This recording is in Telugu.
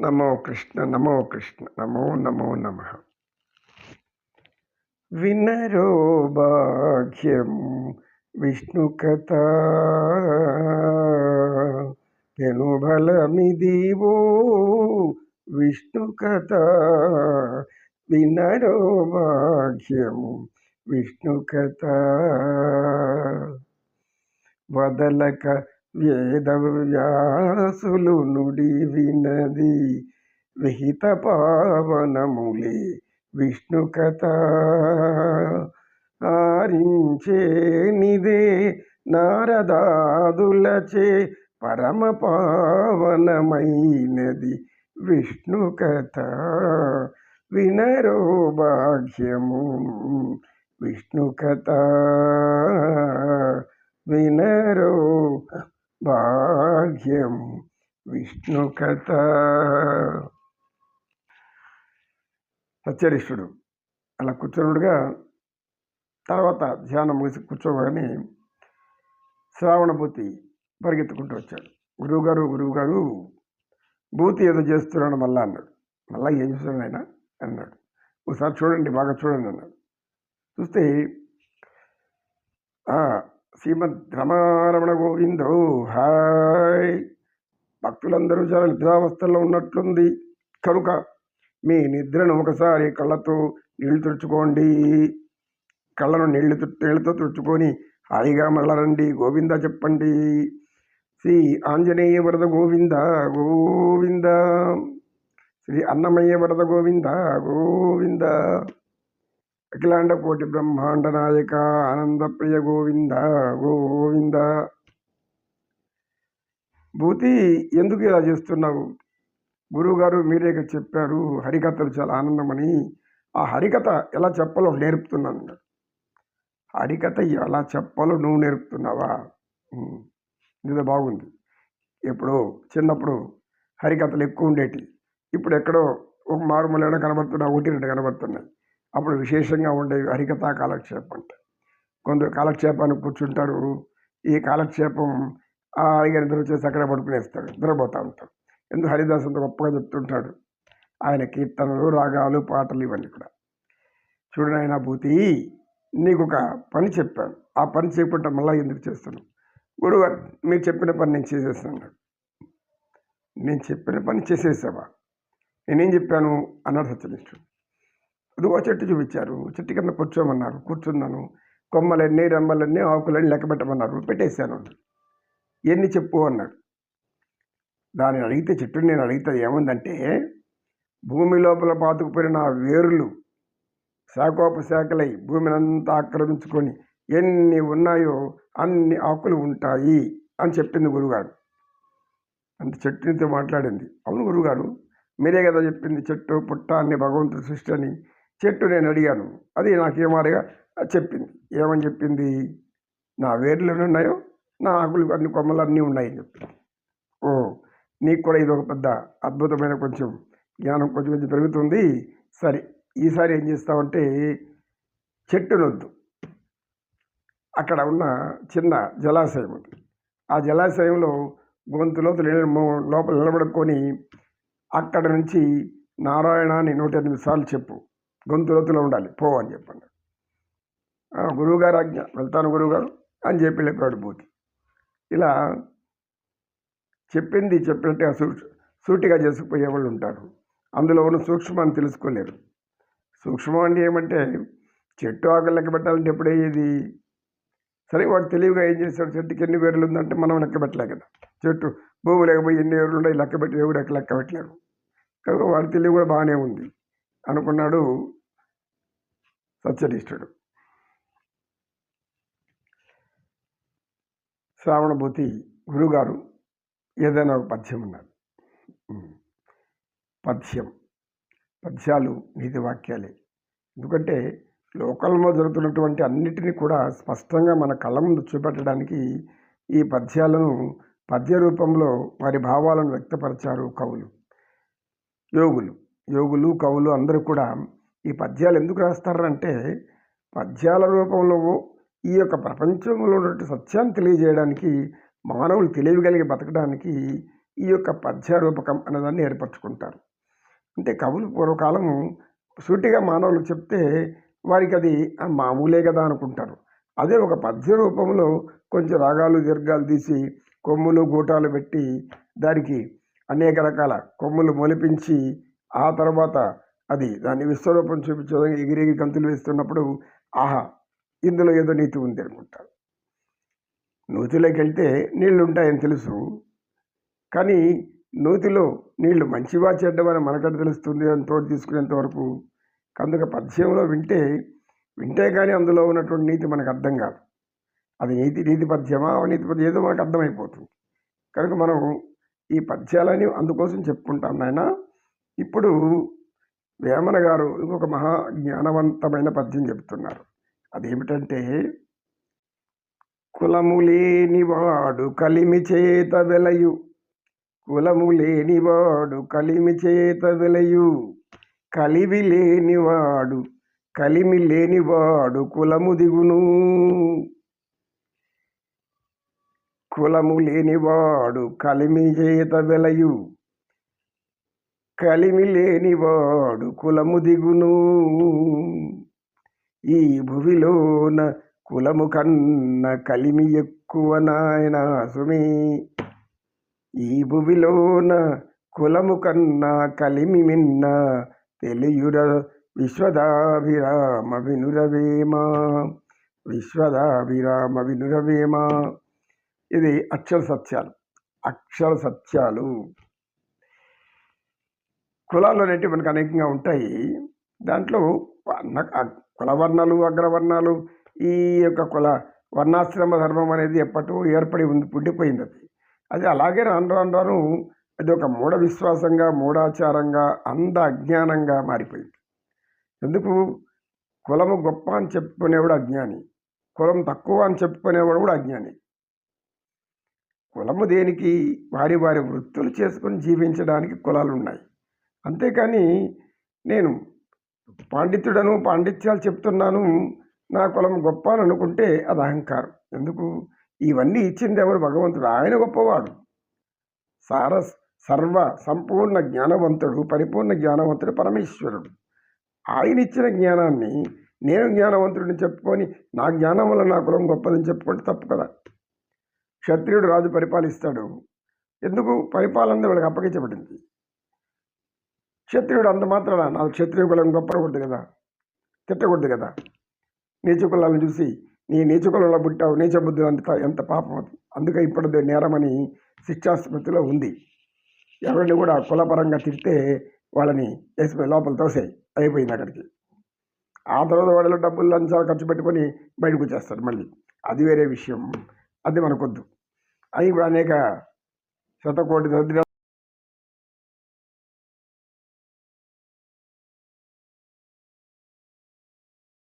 నమో కృష్ణ నమో కృష్ణ నమో నమో నమ. వినరో భాగ్యం విష్ణు కథ పెనుబలమిదివో విష్ణు కథ వినరో భాగ్యం విష్ణు కథ వదలక వేదవ్యాసులు నుడి వినది. విహిత పావనములే విష్ణు కథ. ఆరించే నిదే నారదాదులచే పరమ పావనమైనది విష్ణు కథ. వినరో భాగ్యము విష్ణు కథ. వినరో భాగ్యం విష్ణు కథ సత్యరిష్ఠుడు అలా కూర్చున్నాడుగా తర్వాత ధ్యానం ముగిసి కూర్చోగానే శ్రావణ భూతి పరిగెత్తుకుంటూ వచ్చాడు. గురువుగారు గురువుగారు భూతి ఏదో చేస్తున్నాడు మళ్ళా అన్నాడు. మళ్ళా ఏం చేస్తున్నాడు ఆయన? అన్నాడు. ఒకసారి చూడండి బాగా చూడండి అన్నాడు. చూస్తే శ్రీమద్ రమారమణ గోవిందో హాయ్. భక్తులందరూ చాలా నిద్రావస్థల్లో ఉన్నట్లుంది. కనుక మీ నిద్రను ఒకసారి కళ్ళతో నీళ్ళు తుడుచుకోండి. కళ్ళను నీళ్ళు నీళ్ళతో తుడుచుకొని హాయిగా మళ్ళరండి. గోవింద చెప్పండి. శ్రీ ఆంజనేయ వరద గోవింద గోవింద. శ్రీ అన్నమయ్య వరద గోవింద గోవింద. అఖిలాండ కోటి బ్రహ్మాండ నాయక ఆనందప్రియ గోవింద గోవింద. భూతి ఎందుకు ఇలా చేస్తున్నావు? గురువుగారు మీరే చెప్పారు హరికథలు చాలా ఆనందమని. ఆ హరికథ ఎలా చెప్పాలో నేర్పుతున్నాను అన్నాడు. హరికథ ఎలా చెప్పాలో నువ్వు నేర్పుతున్నావా? ఇది బాగుంది. ఎప్పుడో చిన్నప్పుడు హరికథలు ఎక్కువ ఉండేటి ఇప్పుడు ఎక్కడో ఒక మారుమూలైన కనబడుతున్నా ఒకటి రెండు కనబడుతున్నాయి. అప్పుడు విశేషంగా ఉండే హరికథా కాలక్షేపం అంటే. కొందరు కాలక్షేపానికి కూర్చుంటారు. ఈ కాలక్షేపం ఆ అడిగిన నిద్ర వచ్చేసి అక్కడ పడుకునేస్తాడు నిద్రపోతూ ఉంటాడు ఎందుకు హరిదాస్ అంత గొప్పగా చెప్తుంటాడు? ఆయన కీర్తనలు రాగాలు పాటలు ఇవన్నీ కూడా. చూడండి ఆయన భూతి నీకు ఒక పని చెప్పాను. ఆ పని చేయకుండా మళ్ళీ ఎందుకు చేస్తున్నావు గురువు మీరు చెప్పిన పని నేను చేసేస్తాను నేను చెప్పిన పని చేసేసావా? నేనేం చెప్పాను? అన్నాడు సత్యనిష్ఠుడు. నువ్వు చెట్టు చూపించారు. చెట్టు కింద కూర్చోమన్నారు. కూర్చున్నాను. కొమ్మలన్నీ రెమ్మలన్నీ ఆకులన్నీ లెక్క పెట్టమన్నారు. పెట్టేశాను ఎన్ని చెప్పు అన్నాడు. దాన్ని అడిగితే చెట్టుని నేను అడిగితే ఏముందంటే భూమి లోపల పాతుకుపోయిన నా వేరులు శాఖోపశాఖలై భూమిని అంతా ఆక్రమించుకొని ఎన్ని ఉన్నాయో అన్ని ఆకులు ఉంటాయి అని చెప్పింది గురుగారు. అంత చెట్టునితో మాట్లాడింది. అవును గురుగారు మీరే కదా చెప్పింది. చెట్టు పుట్ట అన్ని భగవంతుడు సృష్టి అని చెట్టు నేను అడిగాను. అది నాకేమారిగా చెప్పింది. ఏమని చెప్పింది? నా వేర్లు ఎన్ని ఉన్నాయో నా ఆకులు అన్ని కొమ్మలు అన్నీ ఉన్నాయని చెప్పింది. ఓ నీకు కూడా ఇది ఒక పెద్ద అద్భుతమైన కొంచెం జ్ఞానం కొంచెం కొంచెం పెరుగుతుంది. సరే ఈసారి ఏం చేస్తామంటే చెట్టునొద్దు. అక్కడ ఉన్న చిన్న జలాశయం ఉంది ఆ జలాశయంలో గొంతులో లోతులు లోపల నిలబడుకొని అక్కడ నుంచి నారాయణ అని నూట ఎనిమిది సార్లు చెప్పు. గొంతు లోతులో ఉండాలి. పో అని చెప్పండి గురువుగారు ఆజ్ఞ వెళ్తాను గురువుగారు అని చెప్పి వెళ్ళిపోయాడు బూతి. ఇలా చెప్పింది చెప్పినట్టే సూటిగా చేసుకుపోయే వాళ్ళు ఉంటారు. అందులో ఉన్న సూక్ష్మాన్ని తెలుసుకోలేరు. సూక్ష్మం అంటే ఏమంటే చెట్టు ఆకులు లెక్క పెట్టాలంటే ఎప్పుడయ్యేది? సరే వాడు తెలివిగా ఏం చేశాడు? చెట్టుకి ఎన్ని వేర్లు ఉందంటే మనం లెక్క పెట్టలే కదా. చెట్టు భూమి లేకపోయి ఎన్ని వేర్లు ఉన్నాయి లెక్క పెట్టి దేవుడు లెక్క పెట్టలేరు. కనుక వాడి తెలివి కూడా బాగానే ఉంది. అనుకున్నాడు సత్యనిష్ఠుడు శ్రావణభూతి గురుగారు ఏదైనా ఒక పద్యం ఉన్నారు పద్యం. పద్యాలు నీతి వాక్యాలే. ఎందుకంటే లోకంలో జరుగుతున్నటువంటి అన్నిటినీ కూడా స్పష్టంగా మన కళ్ళ ముందు చూపెట్టడానికి ఈ పద్యాలను పద్య రూపంలో వారి భావాలను వ్యక్తపరిచారు కవులు. యోగులు. యోగులు కవులు అందరూ కూడా ఈ పద్యాలు ఎందుకు రాస్తారంటే పద్యాల రూపంలో ఈ యొక్క ప్రపంచంలో ఉన్నటువంటి సత్యాన్ని తెలియజేయడానికి మానవులు తెలియగలిగి బతకడానికి ఈ యొక్క పద్యారూపకం అనేదాన్ని ఏర్పరచుకుంటారు. అంటే కవులు పూర్వకాలము సూటిగా మానవులకు చెప్తే వారికి అది మామూలే కదా అనుకుంటారు. అదే ఒక పద్య రూపంలో కొంచెం రాగాలు దీర్ఘాలు తీసి కొమ్ములు గూటాలు పెట్టి దానికి అనేక రకాల కొమ్ములు మొలిపించి ఆ తర్వాత అది దాన్ని విశ్వరూపం చూపించడానికి ఎగిరెగి గంతులు వేస్తున్నప్పుడు ఆహా ఇందులో ఏదో నీతి ఉంది అనుకుంటారు. నూతిలోకి వెళ్తే నీళ్ళు ఉంటాయని తెలుసు కానీ నూతిలో నీళ్ళు మంచివా చెడ్డవని మనకంటే తెలుస్తుంది అని తోడు తీసుకునేంత వరకు కందుక పద్యంలో వింటే వింటే కానీ అందులో ఉన్నటువంటి నీతి మనకు అర్థం కాదు. అది నీతి నీతి పద్యమా నీతి పద్యం ఏదో మనకు అర్థమైపోతుంది. కనుక మనం ఈ పద్యాలని అందుకోసం చెప్పుకుంటాం నాయన. ఇప్పుడు వేమన గారు ఇంకొక మహా జ్ఞానవంతమైన పద్యం చెబుతున్నారు. అదేమిటంటే కులము లేనివాడు కలిమి చేత వెలయు. కులము లేనివాడు కలిమి చేత వెలయు. కలివి లేనివాడు కలిమి లేనివాడు కులము దిగును. కులము లేనివాడు కలిమి చేత వెలయు. కలిమి లేనివాడు కులము దిగును. ఈ భువిలోన కులము కన్న కలిమి ఎక్కువ నాయన సుమి. ఈ భువిలోన కులము కన్నా కలిమి మిన్న తెలియుర విశ్వదాభిరామ వినురవేమ. విశ్వదాభిరామ వినురవేమ. ఇది అక్షర సత్యాలు. అక్షర సత్యాలు. కులాలు అనేటివి మనకు అనేకంగా ఉంటాయి. దాంట్లో వర్ణ కులవర్ణాలు అగ్రవర్ణాలు ఈ యొక్క కుల వర్ణాశ్రమ ధర్మం అనేది ఎప్పటో ఏర్పడి ఉంది పుండిపోయింది అది. అది అలాగే రాను రాను రాను అది ఒక మూఢ విశ్వాసంగా మూఢాచారంగా అంధ అజ్ఞానంగా మారిపోయింది. ఎందుకు? కులము గొప్ప అని చెప్పుకునేవాడు అజ్ఞాని. కులం తక్కువ అని చెప్పుకునేవాడు కూడా అజ్ఞాని. కులము దేనికి? వారి వారి వృత్తులు చేసుకుని జీవించడానికి కులాలు ఉన్నాయి అంతేకాని నేను పాండిత్యుడను పాండిత్యాలు చెప్తున్నాను నా కులం గొప్ప అని అనుకుంటే అది అహంకారం. ఎందుకు? ఇవన్నీ ఇచ్చింది ఎవరు భగవంతుడు? ఆయన గొప్పవాడు. సార సర్వ సంపూర్ణ జ్ఞానవంతుడు పరిపూర్ణ జ్ఞానవంతుడు పరమేశ్వరుడు. ఆయన ఇచ్చిన జ్ఞానాన్ని నేను జ్ఞానవంతుడిని చెప్పుకొని నా జ్ఞానం వల్ల నా కులం గొప్పదని చెప్పుకుంటే తప్పు కదా. క్షత్రియుడు రాజు పరిపాలిస్తాడు. ఎందుకు? పరిపాలన వాళ్ళకి అప్పగించబడింది. క్షత్రియుడు అంత మాత్రాన నాకు క్షత్రియ కులం గొప్పకూడదు కదా. తిట్టకూడదు కదా. నీచ కులాలను చూసి నీ నీచ కులంలో పుట్టావు నీచ బుద్ధులు అంత ఎంత పాపం అది. అందుకే ఇప్పుడు నేరమని శిక్షాస్మృతిలో ఉంది. ఎవరిని కూడా కులపరంగా తిడితే వాళ్ళని వేసిపోయి లోపల తోసేయి. అయిపోయింది అక్కడికి. ఆ తర్వాత వాళ్ళలో డబ్బులు లంచాలు ఖర్చు పెట్టుకొని బయటకు వచ్చేస్తారు మళ్ళీ. అది వేరే విషయం. అది మనకొద్దు. అవి ఇప్పుడు అనేక శతకోటి దరిద్ర